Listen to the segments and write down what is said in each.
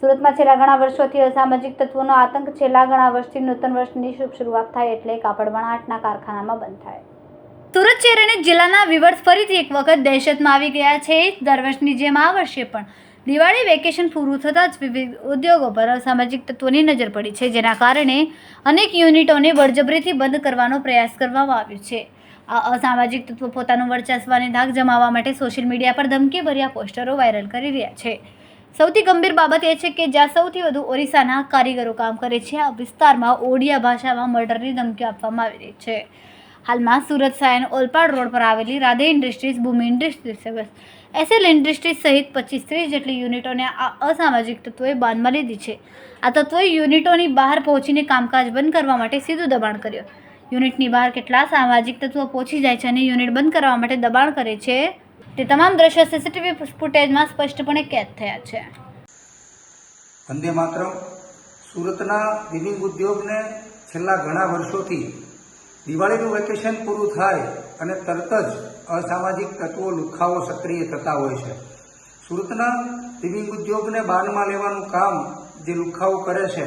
સુરતમાં છેલ્લા ઘણા વર્ષોથી અસામાજિક તત્વોનો આતંક છેલ્લા ઘણા વર્ષથી નૂતન વર્ષની શુભ શરૂઆત થાય એટલે કાપડ વણાટના કારખાનામાં બંધ થાય. સુરત શહેર અને જિલ્લાના વિવર્સ ફરીથી એક વખત દહેશતમાં આવી ગયા છે. દર વર્ષની જેમ આ વર્ષે પણ દિવાળી, વેકેશન પૂરું થતાં જ વિવિધ ઉદ્યોગો પર અસામાજિક તત્વોની નજર પડી છે, જેના કારણે અનેક યુનિટોને બળજબરીથી બંધ કરવાનો પ્રયાસ કરવામાં આવ્યો છે. આ અસામાજિક તત્વો પોતાનું વર્ચસ્વ અને ધાક જમાવવા માટે સોશિયલ મીડિયા પર ધમકીભર્યા પોસ્ટરો વાયરલ કરી રહ્યા છે. સૌથી ગંભીર બાબત એ છે કે જ્યાં સૌથી વધુ ઓરિસ્સાના કારીગરો કામ કરે છે, આ વિસ્તારમાં ઓડિયા ભાષામાં મર્ડરની ધમકી આપવામાં આવી રહી છે. હાલમાં સુરત સાયન ઓલપાડ રોડ પર આવેલી Radhe industries Bhumi industries SL industries સહિત પચીસ ત્રીસ જેટલી યુનિટોને આ અસામાજિક તત્વોએ બાંધમાં લીધી છે. આ તત્વોએ યુનિટોની બહાર પહોંચીને કામકાજ બંધ કરવા માટે સીધું દબાણ કર્યું. યુનિટની બહાર કેટલા સામાજિક તત્વો પહોંચી જાય છે અને યુનિટ બંધ કરવા માટે દબાણ કરે છે, તે તમામ દ્રશ્યો સીસીટીવી ફૂટેજમાં સ્પષ્ટપણે કેદ થયા છે. વંદે માતરમ. સુરતના વિવિંગ ઉદ્યોગને છેલ્લા ઘણા વર્ષોથી દિવાળીનું વેકેશન પૂરું થાય અને તરત જ અસામાજિક તત્વો લુખાઓ સક્રિય થતા હોય છે. સુરતના વિવિંગ ઉદ્યોગને બાનમાં લેવાનું કામ જે લુખાઓ કરે છે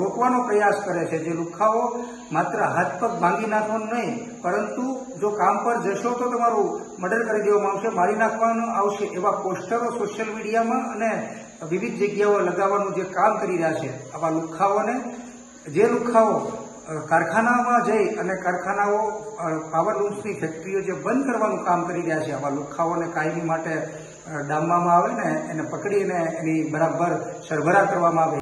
રોકવાનો પ્રયાસ કરે છે. જે લુખાઓ માત્ર હાથ પગ ભાંગી નાખવાનું નહીં, પરંતુ જો કામ પર જશો તો તમારું મર્ડર કરી દેવામાં આવશે, મારી નાખવાનું આવશે એવા પોસ્ટરો સોશિયલ મીડિયામાં અને વિવિધ જગ્યાઓ લગાવવાનું જે કામ કરી રહ્યા છે, આવા લુખાઓને, જે લુખાઓ કારખાનામાં જઈ અને કારખાનાઓ પાવર લૂમ્સની ફેક્ટરીઓ જે બંધ કરવાનું કામ કરી રહ્યા છે, આવા લુખાઓને કાયમી માટે ડામવામાં આવે ને એને પકડીને એની બરાબર સરભરા કરવામાં આવે.